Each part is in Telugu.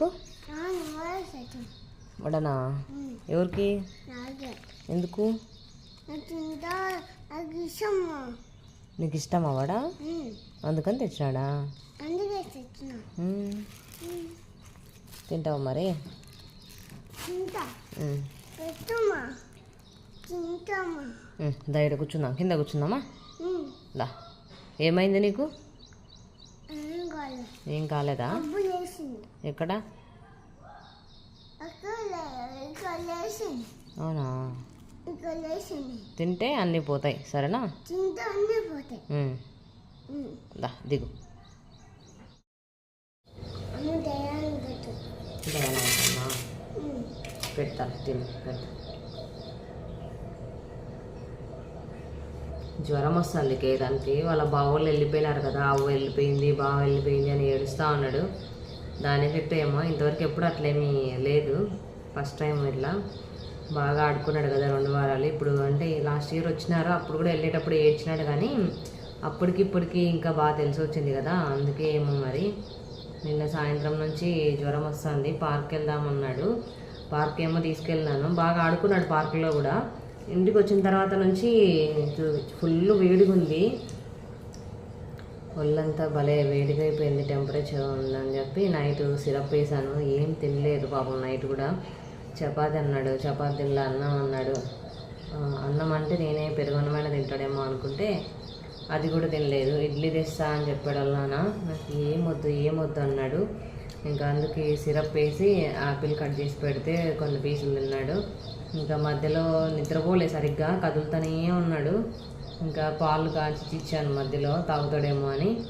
నీకు వడనా? ఎవరికి? ఎందుకు? నీకు ఇష్టమా వడ? అందుకని తెచ్చినాడా. తింటావా మరి. దా ఈడ కూర్చుందాం. కింద కూర్చుందామా? దా. ఏమైంది నీకు? ఏం కాలేదా? ఎక్కడ? అవునా? తింటే అన్నీ పోతాయి సరేనా? దా దిగు. పెడతాను తిను పెట్టు జ్వరం వస్తుంది కేదానికి వాళ్ళ బావోళ్ళు వెళ్ళిపోయినారు కదా అవ్వ వెళ్ళిపోయింది బావ వెళ్ళిపోయింది అని ఏడుస్తూ ఉన్నాడు. దాని ఎఫెక్ట్ ఏమో ఇంతవరకు ఎప్పుడు అట్లేమీ లేదు. ఫస్ట్ టైం ఇట్లా. బాగా ఆడుకున్నాడు కదా రెండు వారాలు. ఇప్పుడు అంటే లాస్ట్ ఇయర్ వచ్చినారు అప్పుడు కూడా వెళ్ళేటప్పుడు ఏడ్చినాడు కానీ అప్పటికి ఇప్పటికి ఇంకా బాగా తెలిసి వచ్చింది కదా అందుకే ఏమో మరి. నిన్న సాయంత్రం నుంచి జ్వరం వస్తుంది పార్క్ వెళ్దామన్నాడు పార్క్ ఏమో తీసుకెళ్ళినాను. బాగా ఆడుకున్నాడు పార్క్లో కూడా. ఇంటికి వచ్చిన తర్వాత నుంచి ఫుల్ వేడిగా ఉంది ఒళ్ళంతా భలే వేడిగా అయిపోయింది టెంపరేచర్ ఉందని చెప్పి నైట్ సిరప్ వేసాను. ఏం తినలేదు పాపం నైట్ కూడా. చపాతి అన్నాడు. చపాతి తినలే అన్నం అన్నాడు. అన్నం అంటే నేనే పెరుగన్నమైన తింటాడేమో అనుకుంటే అది కూడా తినలేదు. ఇడ్లీ తెస్తా అని చెప్పాడు వాళ్ళ నాకు ఏమొద్దు ఏమొద్దు అన్నాడు. ఇంకా అందుకే సిరప్ వేసి ఆపిల్ కట్ చేసి పెడితే కొన్ని పీసులు తిన్నాడు. ఇంకా మధ్యలో నిద్రపోలే సరిగ్గా కదులుతూనే ఉన్నాడు. ఇంకా పాలు కాచి ఇచ్చాను మధ్యలో తాగుతాడేమో అని.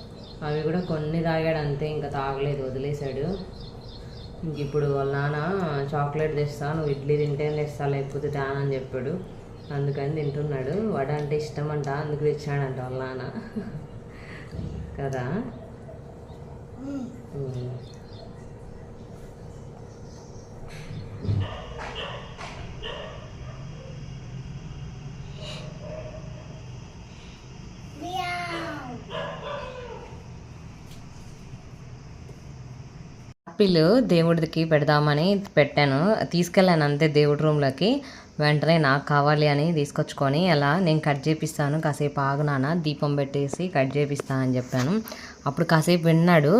అవి కూడా కొన్ని తాగాడు అంతే ఇంకా తాగలేదు వదిలేశాడు. ఇంక ఇప్పుడు వాళ్ళ నాన్న చాక్లెట్ తెస్తా నువ్వు ఇడ్లీ తింటే తెస్తా లేకపోతే తాను అని చెప్పాడు. అందుకని తింటున్నాడు. వడ అంటే ఇష్టం అంట అందుకు తెచ్చాడంట వాళ్ళ నాన్న. కదా? ఆపిల్ దేవుడికి పెడదామని పెట్టాను. తీసుకెళ్ళాను అంతే దేవుడి రూమ్లోకి వెంటనే నాకు కావాలి అని తీసుకొచ్చుకొని అలా నేను కట్ చేపిస్తాను. కాసేపు ఆగు నాన్న దీపం పెట్టేసి కట్ చేపిస్తాను అని చెప్పాను. అప్పుడు కాసేపు విన్నాడు.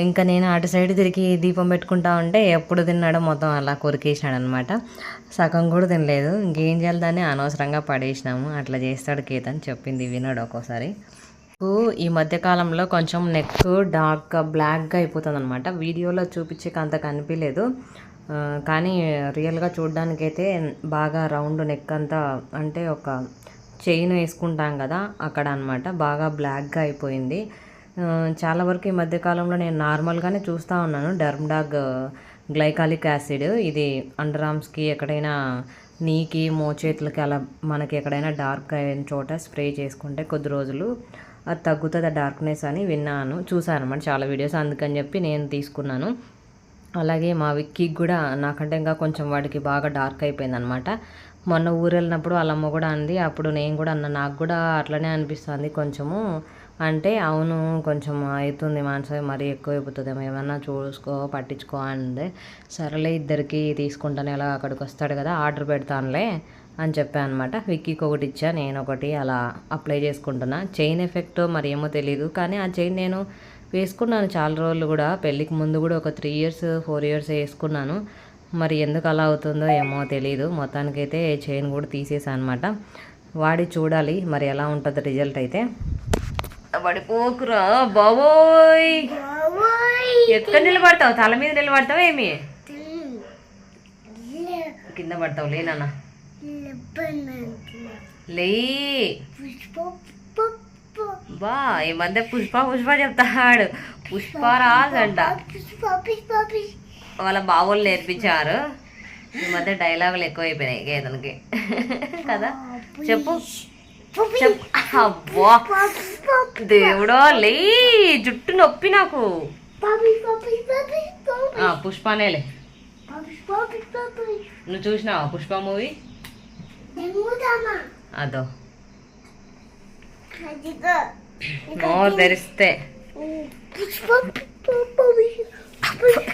ఇంకా నేను అటు సైడ్ తిరిగి దీపం పెట్టుకుంటా ఉంటే ఎప్పుడు తిన్నాడో మొత్తం అలా కొరికేసాడు అనమాట సగం కూడా తినలేదు. ఇంకేం చేయాలి దాన్ని? అనవసరంగా పడేసినాము. అట్లా చేస్తాడు కేతన్ చెప్పింది విన్నాడు ఒక్కోసారి. నాకు ఈ మధ్యకాలంలో కొంచెం నెక్ డార్క్ బ్లాక్గా అయిపోతుంది అనమాట వీడియోలో చూపించక అంత కనిపించలేదు. కానీ రియల్గా చూడడానికైతే బాగా రౌండ్ నెక్ అంతా అంటే ఒక చైన్ వేసుకుంటాం కదా అక్కడ అనమాట బాగా బ్లాక్గా అయిపోయింది. చాలా వరకు ఈ మధ్యకాలంలో నేను నార్మల్గానే చూస్తూ ఉన్నాను. Dermdoc glycolic acid. ఇది అండర్ ఆర్మ్స్కి ఎక్కడైనా నీకి మోచేతులకి అలా మనకి ఎక్కడైనా డార్క్ అయిన చోట స్ప్రే చేసుకుంటే కొద్ది రోజులు అది తగ్గుతుంది ఆ డార్క్నెస్ అని విన్నాను. చూసాను అనమాట చాలా వీడియోస్ అందుకని చెప్పి నేను తీసుకున్నాను. అలాగే మా విక్కీకి కూడా నాకంటే ఇంకా కొంచెం వాడికి బాగా డార్క్ అయిపోయింది అనమాట మొన్న ఊరు వెళ్ళినప్పుడు వాళ్ళమ్మ కూడా అంది అప్పుడు నేను కూడా అన్న నాకు కూడా అట్లనే అనిపిస్తుంది కొంచెము. అంటే అవును కొంచెం అవుతుంది మనసు మరీ ఎక్కువ అయిపోతుందేమో ఏమన్నా చూసుకో పట్టించుకో అంది. సరేలే ఇద్దరికి తీసుకుంటాను ఎలా అక్కడికి వస్తాడు కదా ఆర్డర్ పెడతానులే. అని చెప్పాను అనమాట. విక్కీకి ఒకటి ఇచ్చా నేను ఒకటి అలా అప్లై చేసుకుంటున్నా. చైన్ ఎఫెక్ట్ మరి ఏమో తెలియదు కానీ ఆ చైన్ నేను వేసుకున్నాను. చాలా రోజులు కూడా పెళ్ళికి ముందు కూడా ఒక త్రీ ఇయర్స్ ఫోర్ ఇయర్స్ వేసుకున్నాను. మరి ఎందుకు అలా అవుతుందో ఏమో తెలియదు మొత్తానికైతే చైన్ కూడా తీసేసాను అనమాట. వాడి చూడాలి మరి ఎలా ఉంటుంది రిజల్ట్ అయితే. పడిపోకురా బాబోయ్. ఎక్కడ నిలబడతావు తల మీద నిలబడతావు ఏమి? కింద పడతావు లేనన్నా లేపనంటున్నా. లే. బా ఈ మధ్య పుష్ప పుష్ప చెప్తాడు. పుష్పరాజ్ అంట పుష్ప రాజంట వాళ్ళ బావోళ్ళు నేర్పించారు. ఈ మధ్య డైలాగులు ఎక్కువైపోయినాయి గేదనికి కదా? చెప్పు. అబ్బా. దేవుడో లే జుట్టు నొప్పి నాకు. ఆ, పుష్పనేలే. నువ్వు చూసినావా పుష్ప మూవీ? అదో. నోరు తెరిస్తే.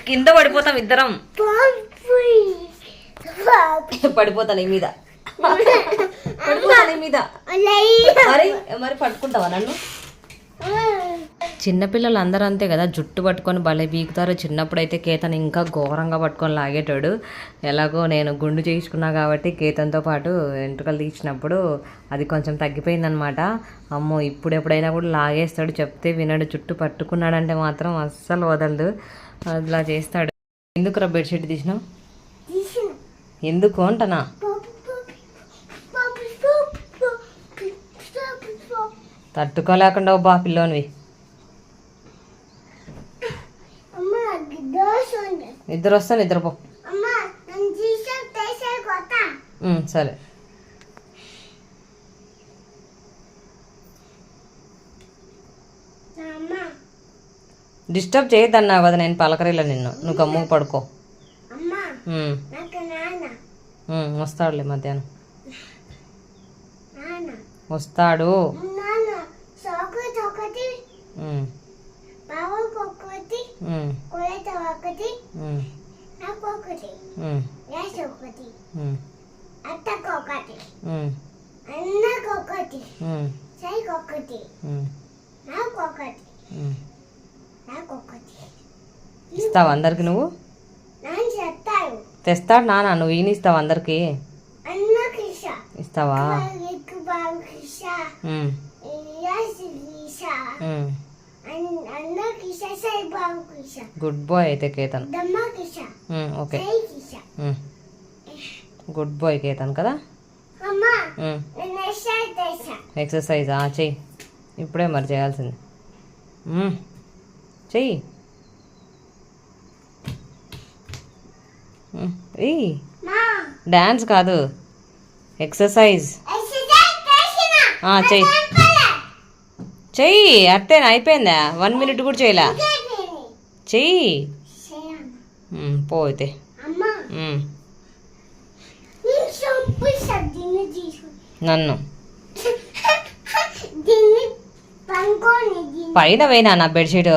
కింద పడిపోతాం ఇద్దరం. పడిపోతా నీ మీద. పడిపోతా నీ మీద. మరి మరి పట్టుకుంటావా నన్ను? చిన్నపిల్లలు అందరూ అంతే కదా జుట్టు పట్టుకొని భలే బీకుతారు చిన్నప్పుడు అయితే కేతన్ ఇంకా ఘోరంగా పట్టుకొని లాగేటాడు. ఎలాగో నేను గుండు చేయించుకున్నా కాబట్టి కేతన్తో పాటు వెంట్రుకలు తీసినప్పుడు అది కొంచెం తగ్గిపోయిందనమాట అమ్మో ఇప్పుడు ఎప్పుడైనా కూడా లాగేస్తాడు. చెప్తే వినడు. జుట్టు పట్టుకున్నాడంటే మాత్రం అస్సలు వదలదు. అలా చేస్తాడు. ఎందుకురా బెడ్షీట్ తీసినావు? ఎందుకు అంటనా? తట్టుకోలేకుండా బా పిల్లోనివి అమ్మా దోశ ఉంది నిద్ర వస్తే నిద్రపో సరే. డిస్టర్బ్ చేయొద్దన్నావు కదా నేను పలకరిలా నిన్ను. నువ్వు గమ్ముకు పడుకో. వస్తాడులే మధ్యాహ్నం. వస్తాడు. ఒకటి కొలత ఒకటి నాకు ఒకటి గ్యాస్ ఒకటి అత్తకు ఒకటి అన్నకు ఒకటి సైకి ఒకటి నాకు ఒకటి. నాకు ఒకటి. ఇస్తావా అందరికి నువ్వు? తెస్తాడు నాన్న నువ్వు ఈయన ఇస్తావా అందరికి? ఇస్తావా? గుడ్ బాయ్ అయితే Ketan. Okay. Good boy Ketan కదా? ఎక్సర్సైజ్ ఆ, చెయ్యి. ఇప్పుడే మరి చేయాల్సింది. చెయ్యి. డ్యాన్స్ కాదు. ఎక్సర్సైజ్ చెయ్యి. చెయ్యి అట్టేనా అయిపోయిందా? వన్ మినిట్ కూడా చేయలే? చెయ్యి. మ్మ్, పో అయితే. అమ్మా. మ్మ్. నేను చంపేసా దీన్ని తీసుకుని నన్ను పైన పోయినా నా బెడ్షీట్?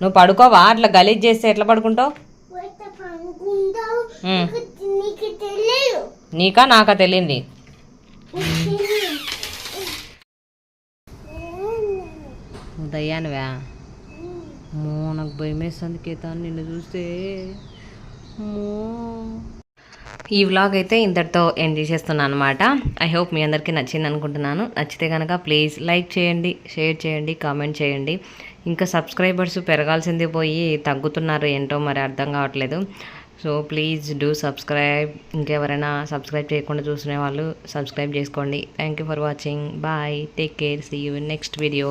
నువ్వు పడుకోవా? అట్లా గలీజ్ చేస్తే ఎట్లా పడుకుంటావు? పోతే. నీకు నీకు తెలియదు దయ్యానివా? మో నాకు భయం వేస్తుంది కేతాన్ నిన్ను చూస్తే. మో. ఈ వ్లాగ్ అయితే ఇంతటితో ఎండ్ చేసేస్తున్నాను అనమాట ఐ హోప్ మీ అందరికీ నచ్చింది అనుకుంటున్నాను నచ్చితే కనుక ప్లీజ్ లైక్ చేయండి షేర్ చేయండి కామెంట్ చేయండి. ఇంకా సబ్స్క్రైబర్స్ పెరగాల్సింది పోయి తగ్గుతున్నారు ఏంటో మరి అర్థం కావట్లేదు. సో ప్లీజ్ డూ సబ్స్క్రైబ్ ఇంకెవరైనా సబ్స్క్రైబ్ చేయకుండా చూసుకునే వాళ్ళు సబ్స్క్రైబ్ చేసుకోండి. Thank you for watching bye take care see you next video